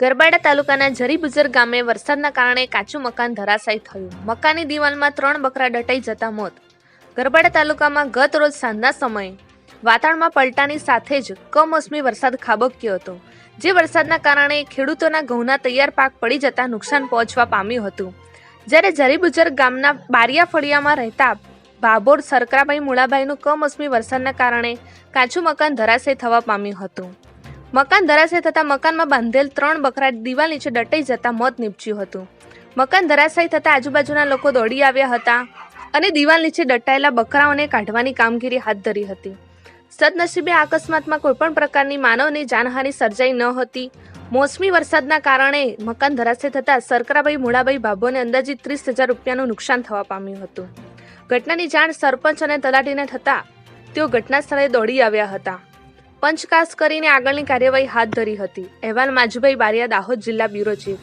ગરબાડા તાલુકાના જરીબુજર ગામે વરસાદના કારણે કાચું મકાન ધરાશાયી થયું. મકાનની દિવાલમાં ત્રણ બકરા દટાઈ જતા મોત. ગરબાડા તાલુકામાં ગત રોજ સાંજના સમયે વાતાવરણમાં પલટાની સાથે જ કમોસમી વરસાદ ખાબક્યો હતો, જે વરસાદના કારણે ખેડૂતોના ઘઉંના તૈયાર પાક પડી જતા નુકસાન પહોંચવા પામ્યું હતું. જ્યારે જરીબુજર ગામના બારિયા ફળિયામાં રહેતા ભાભોર સરકરાભાઈ મુળાભાઈનું કમોસમી વરસાદના કારણે કાચું મકાન ધરાશય થવા પામ્યું હતું. મકાન ધરાશય થતાં મકાનમાં બાંધેલ ત્રણ બકરા દિવાલ નીચે દટાઈ જતા મોત નીપજ્યું હતું. મકાન ધરાશય થતાં આજુબાજુના લોકો દોડી આવ્યા હતા અને દિવાલ નીચે દટાયેલા બકરાઓને કાઢવાની કામગીરી હાથ ધરી હતી. સદનસીબે અકસ્માતમાં કોઈપણ પ્રકારની માનવની જાનહાનિ સર્જાઈ ન હતી. મોસમી વરસાદના કારણે મકાન ધરાશય થતાં સરકરાભાઈ મુળાભાઈ ભાભોને અંદાજિત ત્રીસ હજાર રૂપિયાનું નુકસાન થવા પામ્યું હતું. ઘટનાની જાણ સરપંચ અને તલાટીને થતાં તેઓ ઘટના સ્થળે દોડી આવ્યા હતા. પંચકાસ કરીને આગળની કાર્યવાહી હાથ ધરી હતી. અહેવાલ માજુભાઈ બારિયા દાહોદ જિલ્લા બ્યુરો ચીફ.